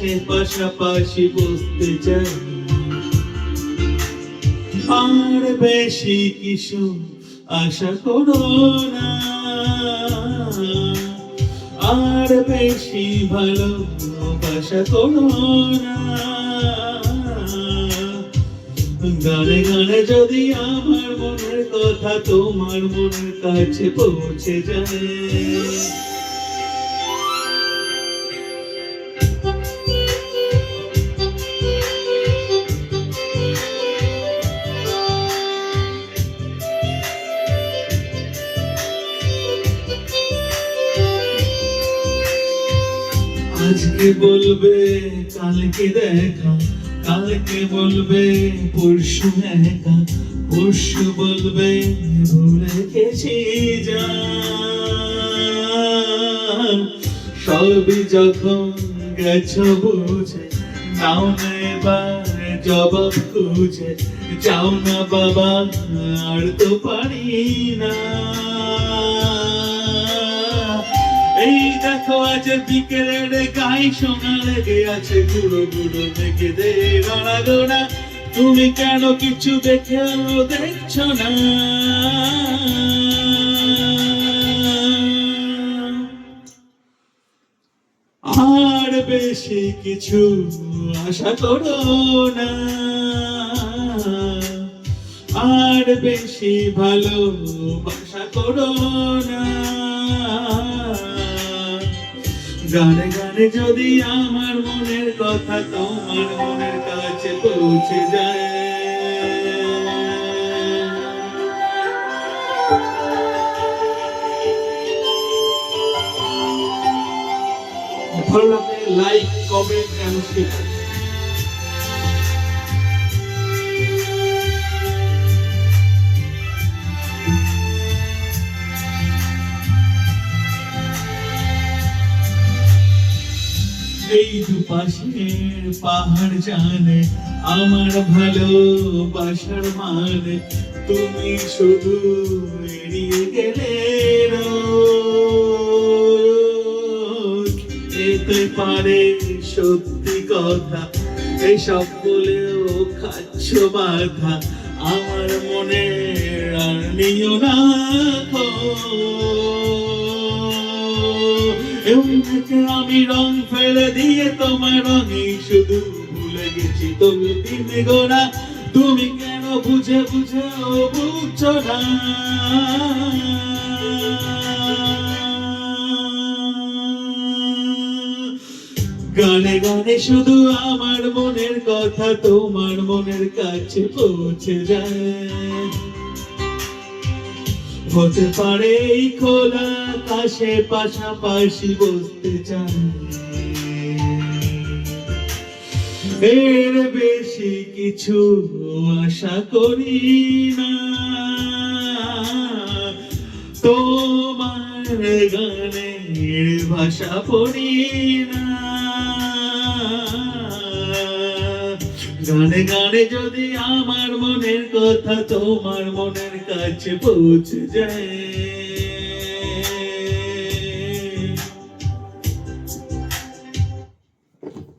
পাশাপাশি বসতে চাই। আর বেশি কিছু আশা করো না। আর বেশি ভালোবাসা করো না। গানে গানে যদি আমার মনের কথা তোমার মনের কাছে পৌঁছে যায়। আজকে বলবে, কালকে দেখা। কালকে বলবে, পরশু একা পরশু বলবে যা সবই যখন গেছ বুঝে, নাও না এবার জবাব খুঁজে। যাও না বাবা, আর তো পারি না। দেখো আজ বিকেলের গাই সোনা লেগে আছে গুঁড়ো গুঁড়ো মেঘে দে গড়া গোড়া তুমি কেন কিছু দেখেও দেখছ না? আর বেশি কিছু আশা করো না। আর বেশি ভালোবাসা করো না। গানে গানে যদি আমার মনের কথা তোমার মনের কাছে পৌঁছে যায়। ভালো লাগলে লাইক কমেন্ট এন্ড এই দুপাশের পাহাড় জানে, আমার ভালোবাসার মানে। তুমি শুধু এড়িয়ে গেলে এতে পারে সত্যি কথা, এসব বলেও খাচ্ছ বাধা। আমার মনে আর নিও না থেকে আমি রং ফেলে দিয়ে তোমার রঙে শুধু ভুলে গেছি তুমি দিনে গোড়া। তুমি কেন বুঝে বুঝে ও না? গানে গানে শুধু আমার মনের কথা তোমার মনের কাছে পৌঁছে যায়। হতে পারে এই খোলা আকাশে পাশাপাশি বসতে চাই। এর বেশি কিছু আশা করি না। তোমার গানের ভাষা পড়ি না। গানে গানে যদি আমার মনের কথা তোমার মনের कछ पूछ जाए।